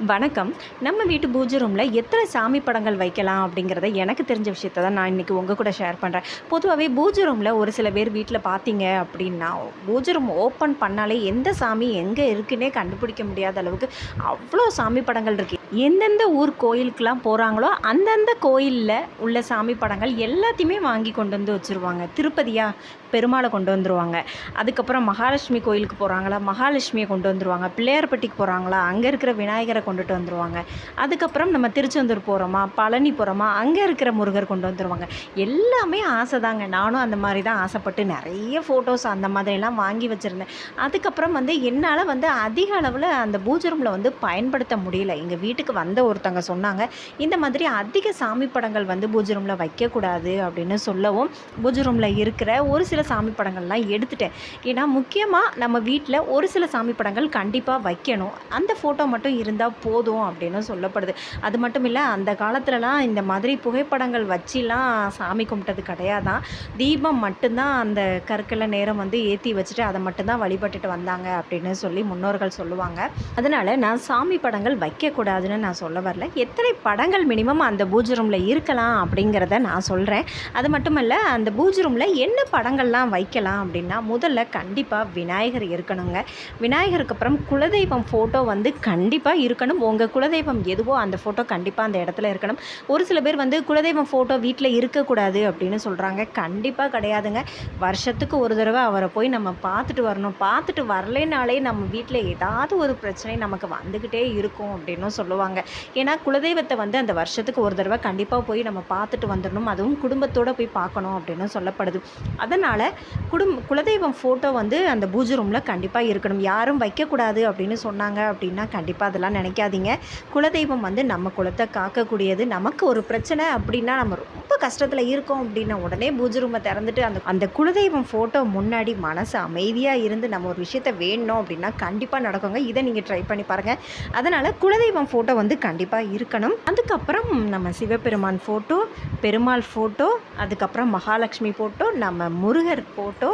வணக்கம். நம்ம வீட்டு பூஜை ரூமில் எத்தனை சாமி படங்கள் வைக்கலாம் அப்படிங்கிறத எனக்கு தெரிஞ்ச விஷயத்த தான் நான் இன்றைக்கி உங்கள் கூட ஷேர் பண்ணுறேன் பொதுவாகவே பூஜை ரூமில் ஒரு சில பேர் வீட்டில் பார்த்தீங்க அப்படின்னா பூஜை ரூம் ஓப்பன் பண்ணாலே எந்த சாமி எங்கே இருக்குன்னே கண்டுபிடிக்க முடியாத அளவுக்கு அவ்வளோ சாமி படங்கள் இருக்குது எந்தெந்த ஊர் கோயிலுக்கெலாம் போகிறாங்களோ அந்தந்த கோயிலில் உள்ள சாமி படங்கள் எல்லாத்தையுமே வாங்கி கொண்டு வந்து வச்சுருவாங்க. திருப்பதியாக பெருமாளை கொண்டு வந்துருவாங்க. அதுக்கப்புறம் மகாலட்சுமி கோயிலுக்கு போகிறாங்களா மகாலட்சுமியை கொண்டு வந்துருவாங்க. பிள்ளையார்பட்டிக்கு போகிறாங்களா அங்கே இருக்கிற விநாயகரை கொண்டுட்டு வந்துருவாங்க. அதுக்கப்புறம் நம்ம திருச்செந்தூர் போகிறோமா பழனி போகிறோமா அங்கே இருக்கிற முருகர் கொண்டு வந்துருவாங்க. எல்லாமே ஆசை தாங்க நானும் அந்த மாதிரி தான் ஆசைப்பட்டு நிறைய ஃபோட்டோஸ் அந்த மாதிரிலாம் வாங்கி வச்சுருந்தேன். அதுக்கப்புறம் வந்து என்னால் வந்து அதிக அளவில் அந்த பூஜை ரூமில் வந்து பயன்படுத்த முடியல. எங்கள் வீட்டு வீட்டுக்கு வந்த ஒருத்தங்க சொன்னாங்க இந்த மாதிரி அதிக சாமி படங்கள் வந்து பூஜை ரூமில் வைக்கக்கூடாது அப்படின்னு சொல்லவும் பூஜை ரூமில் இருக்கிற ஒரு சில சாமி படங்கள்லாம் எடுத்துட்டேன். ஏன்னா முக்கியமாக நம்ம வீட்டில் ஒரு சில சாமி படங்கள் கண்டிப்பாக வைக்கணும். அந்த ஃபோட்டோ மட்டும் இருந்தால் போதும் அப்படின்னு சொல்லப்படுது. அது மட்டும் இல்லை அந்த காலத்துலலாம் இந்த மாதிரி புகைப்படங்கள் வச்சுலாம் சாமி கும்பிட்டது கிடையாதான். தீபம் மட்டும்தான் அந்த கற்களை நேரம் வந்து ஏற்றி வச்சுட்டு அதை மட்டும்தான் வழிபட்டுட்டு வந்தாங்க அப்படின்னு சொல்லி முன்னோர்கள் சொல்லுவாங்க. அதனால் நான் சாமி படங்கள் வைக்கக்கூடாது வைக்கக்கூடாதுன்னு நான் சொல்ல வரல. எத்தனை படங்கள் மினிமம் அந்த பூஜை ரூமில் இருக்கலாம் அப்படிங்கிறத நான் சொல்கிறேன் அது மட்டும் இல்லை அந்த பூஜை ரூமில் என்ன படங்கள்லாம் வைக்கலாம் அப்படின்னா முதல்ல கண்டிப்பாக விநாயகர் இருக்கணுங்க. விநாயகருக்கு அப்புறம் குலதெய்வம் ஃபோட்டோ வந்து கண்டிப்பாக இருக்கணும். உங்கள் குலதெய்வம் எதுவோ அந்த ஃபோட்டோ கண்டிப்பாக அந்த இடத்துல இருக்கணும். ஒரு சில பேர் வந்து குலதெய்வம் ஃபோட்டோ வீட்டில் இருக்கக்கூடாது அப்படின்னு சொல்கிறாங்க கண்டிப்பாக கிடையாதுங்க. வருஷத்துக்கு ஒரு தடவை அவரை போய் நம்ம பார்த்துட்டு வரணும். பார்த்துட்டு வரலைனாலே நம்ம வீட்டில் ஏதாவது ஒரு பிரச்சனை நமக்கு வந்துக்கிட்டே இருக்கும் அப்படின்னும் சொல்லுவாங்க. ஏன்னா குலதெய்வத்தை வந்து அந்த வருஷத்துக்கு ஒரு தடவை கண்டிப்பாக போய் நம்ம பார்த்துட்டு வந்துடணும் அதுவும் குடும்பத்தோடு போய் பார்க்கணும் அப்படின்னு சொல்லப்படுது. அதனால் குடும் குலதெய்வம் ஃபோட்டோ வந்து அந்த பூஜை ரூமில் கண்டிப்பாக இருக்கணும். யாரும் வைக்கக்கூடாது அப்படின்னு சொன்னாங்க அப்படின்னா கண்டிப்பாக அதெல்லாம் நினைக்காதீங்க. குலதெய்வம் வந்து நம்ம குலத்தை காக்கக்கூடியது. நமக்கு ஒரு பிரச்சனை அப்படின்னா நம்ம ரொம்ப கஷ்டத்தில் இருக்கோம் அப்படின்னா உடனே பூஜை ரூமை திறந்துட்டு அந்த அந்த குலதெய்வம் ஃபோட்டோ முன்னாடி மனசு அமைதியாக இருந்து நம்ம ஒரு விஷயத்த வேணும் அப்படின்னா கண்டிப்பாக நடக்குங்க. இதை நீங்கள் ட்ரை பண்ணி பாருங்கள் அதனால் குலதெய்வம் ஃபோட்டோ வந்து கண்டிப்பாக இருக்கணும். அதுக்கப்புறம் நம்ம சிவபெருமான் ஃபோட்டோ பெருமாள் ஃபோட்டோ அதுக்கப்புறம் மகாலட்சுமி ஃபோட்டோ நம்ம முருகர் ஃபோட்டோ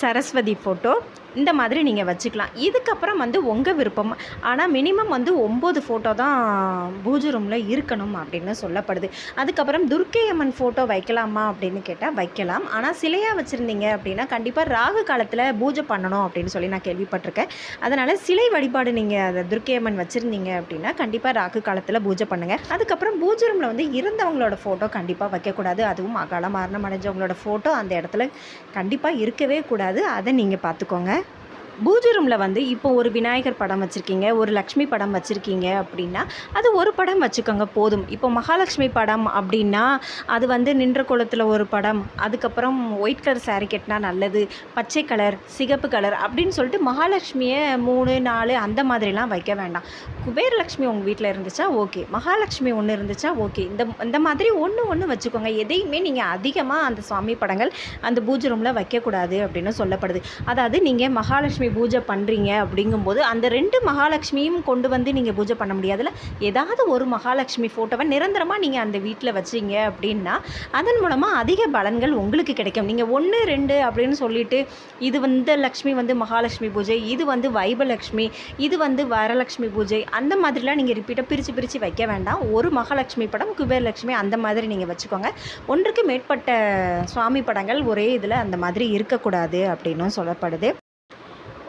சரஸ்வதி ஃபோட்டோ இந்த மாதிரி நீங்கள் வச்சுக்கலாம். இதுக்கப்புறம் வந்து உங்கள் விருப்பம். ஆனால் மினிமம் வந்து ஒம்பது ஃபோட்டோ தான் பூஜை ரூமில் இருக்கணும் அப்படின்னு சொல்லப்படுது. அதுக்கப்புறம் துர்க்கை அம்மன் ஃபோட்டோ வைக்கலாமா அப்படின்னு கேட்டால் வைக்கலாம். ஆனால் சிலையாக வச்சுருந்தீங்க அப்படின்னா கண்டிப்பாக ராகு காலத்தில் பூஜை பண்ணணும் அப்படின்னு சொல்லி நான் கேள்விப்பட்டிருக்கேன். அதனால் சிலை வழிபாடு நீங்கள் அதை துர்க்கையம்மன் வச்சுருந்தீங்க அப்படின்னா கண்டிப்பாக ராகு காலத்தில் பூஜை பண்ணுங்கள் அதுக்கப்புறம் பூஜை ரூமில் வந்து இருந்தவங்களோட ஃபோட்டோ கண்டிப்பாக வைக்கக்கூடாது. அதுவும் அகால மரணம் அடைஞ்சவங்களோட ஃபோட்டோ அந்த இடத்துல கண்டிப்பாக இருக்கவே கூடாது. அதை நீங்கள் பார்த்துக்கோங்க. பூஜை ரூமில் வந்து இப்போ ஒரு விநாயகர் படம் வச்சுருக்கீங்க ஒரு லக்ஷ்மி படம் வச்சுருக்கீங்க அப்படின்னா அது ஒரு படம் வச்சுக்கோங்க போதும். இப்போ மகாலட்சுமி படம் அப்படின்னா அது வந்து நின்ற குளத்தில் ஒரு படம் அதுக்கப்புறம் ஒயிட் கலர் saree கட்டினா நல்லது பச்சை கலர் சிகப்பு கலர் அப்படின்னு சொல்லிட்டு மகாலட்சுமியை மூணு நாலு அந்த மாதிரிலாம் வைக்க வேண்டாம். குபேரலட்சுமி உங்கள் வீட்டில் இருந்துச்சா ஓகே. மகாலட்சுமி ஒன்று இருந்துச்சா ஓகே. இந்த இந்த மாதிரி ஒன்று ஒன்று வச்சுக்கோங்க. எதையுமே நீங்கள் அதிகமாக அந்த சுவாமி படங்கள் அந்த பூஜை ரூமில் வைக்கக்கூடாது அப்படின்னு சொல்லப்படுது. அதாவது நீங்கள் மகாலட்சுமி பூஜை பண்ணுறீங்க அப்படிங்கும்போது அந்த ரெண்டு மகாலட்சுமியும் கொண்டு வந்து நீங்கள் பூஜை பண்ண முடியாதுல ஏதாவது ஒரு மகாலட்சுமி ஃபோட்டோவை நிரந்தரமாக நீங்கள் அந்த வீட்டில் வச்சீங்க அப்படின்னா அதன் மூலமாக அதிக பலன்கள் உங்களுக்கு கிடைக்கும். நீங்கள் ஒன்று ரெண்டு அப்படின்னு சொல்லிட்டு இது வந்து லக்ஷ்மி வந்து மகாலட்சுமி பூஜை இது வந்து வைபலக்ஷ்மி இது வந்து வரலட்சுமி பூஜை அந்த மாதிரிலாம் நீங்கள் ரிப்பீட்டாக பிரித்து பிரித்து வைக்க வேண்டாம். ஒரு மகாலட்சுமி படம் குபேரலட்சுமி அந்த மாதிரி நீங்கள் வச்சுக்கோங்க. ஒன்றுக்கு மேற்பட்ட சுவாமி படங்கள் ஒரே இதில் அந்த மாதிரி இருக்கக்கூடாது அப்படின்னும் சொல்லப்படுது.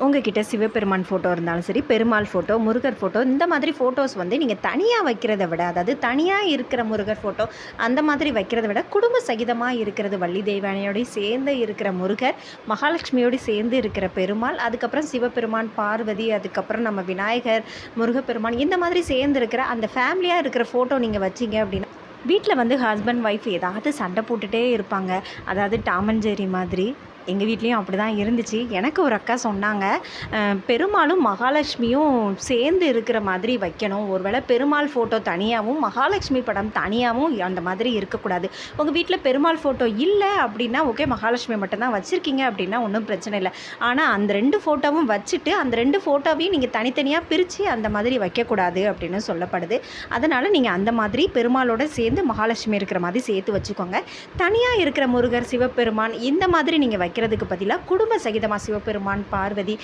உங்ககிட்ட சிவபெருமான் ஃபோட்டோ இருந்தாலும் சரி பெருமாள் ஃபோட்டோ முருகர் ஃபோட்டோ இந்த மாதிரி ஃபோட்டோஸ் வந்து நீங்கள் தனியாக வைக்கிறத விட அதாவது தனியாக இருக்கிற முருகர் ஃபோட்டோ அந்த மாதிரி வைக்கிறத விட குடும்ப சகிதமாக இருக்கிறது வள்ளி தெய்வானையோடய சேர்ந்து இருக்கிற முருகர் மகாலட்சுமியோடு சேர்ந்து இருக்கிற பெருமாள் அதுக்கப்புறம் சிவபெருமான் பார்வதி அதுக்கப்புறம் நம்ம விநாயகர் முருகப்பெருமான் இந்த மாதிரி சேர்ந்து இருக்கிற அந்த ஃபேமிலியாக இருக்கிற ஃபோட்டோ நீங்கள் வச்சீங்க அப்படின்னா வீட்டில் வந்து ஹஸ்பண்ட் ஒய்ஃப் ஏதாவது சண்டை போட்டுகிட்டே இருப்பாங்க. அதாவது டாமன் ஜெரி மாதிரி எங்கள் வீட்லேயும் அப்படி தான் இருந்துச்சு. எனக்கு ஒரு அக்கா சொன்னாங்க பெருமாளும் மகாலட்சுமியும் சேர்ந்து இருக்கிற மாதிரி வைக்கணும். ஒருவேளை பெருமாள் ஃபோட்டோ தனியாகவும் மகாலட்சுமி படம் தனியாகவும் அந்த மாதிரி இருக்கக்கூடாது. உங்கள் வீட்டில் பெருமாள் ஃபோட்டோ இல்லை அப்படின்னா ஓகே மகாலட்சுமி மட்டும்தான் வச்சுருக்கீங்க அப்படின்னா ஒன்றும் பிரச்சனை இல்லை. ஆனால் அந்த ரெண்டு ஃபோட்டோவும் வச்சுட்டு அந்த ரெண்டு ஃபோட்டோவையும் நீங்கள் தனித்தனியாக பிரித்து அந்த மாதிரி வைக்கக்கூடாது அப்படின்னு சொல்லப்படுது. அதனால் நீங்கள் அந்த மாதிரி பெருமாளோட சேர்ந்து மகாலட்சுமி இருக்கிற மாதிரி சேர்த்து வச்சுக்கோங்க. தனியாக இருக்கிற முருகர் சிவபெருமான் இந்த மாதிரி நீங்கள் வைக்க வைக்கிறதுக்கு பதிலாக குடும்ப சகிதமாக சிவபெருமான் பார்வதி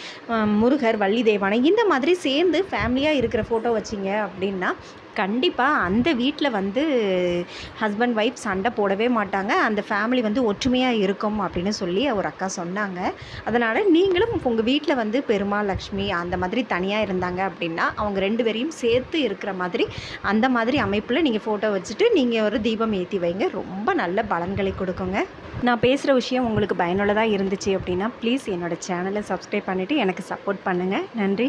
முருகர் வள்ளி தேவானை இந்த மாதிரி சேர்ந்து ஃபேமிலியாக இருக்கிற ஃபோட்டோ வச்சிங்க அப்படின்னா கண்டிப்பாக அந்த வீட்டில் வந்து ஹஸ்பண்ட் ஒய்ஃப் சண்டை போடவே மாட்டாங்க. அந்த ஃபேமிலி வந்து ஒற்றுமையாக இருக்கும் அப்படின்னு சொல்லி ஒரு அக்கா சொன்னாங்க. அதனால் நீங்களும் உங்கள் வீட்டில் வந்து பெருமாள் லக்ஷ்மி அந்த மாதிரி தனியாக இருந்தாங்க அப்படின்னா அவங்க ரெண்டு பேரையும் சேர்த்து இருக்கிற மாதிரி அந்த மாதிரி அமைப்பில் நீங்கள் ஃபோட்டோ வச்சுட்டு நீங்கள் ஒரு தீபம் ஏற்றி வைங்க. ரொம்ப நல்ல பலன்களை கொடுக்குங்க. நான் பேசுகிற விஷயம் உங்களுக்கு பயனுள்ளதாக இருந்துச்சு அப்படின்னா ப்ளீஸ் என்னோட சேனலை சப்ஸ்கிரைப் பண்ணிவிட்டு எனக்கு சப்போர்ட் பண்ணுங்கள் நன்றி.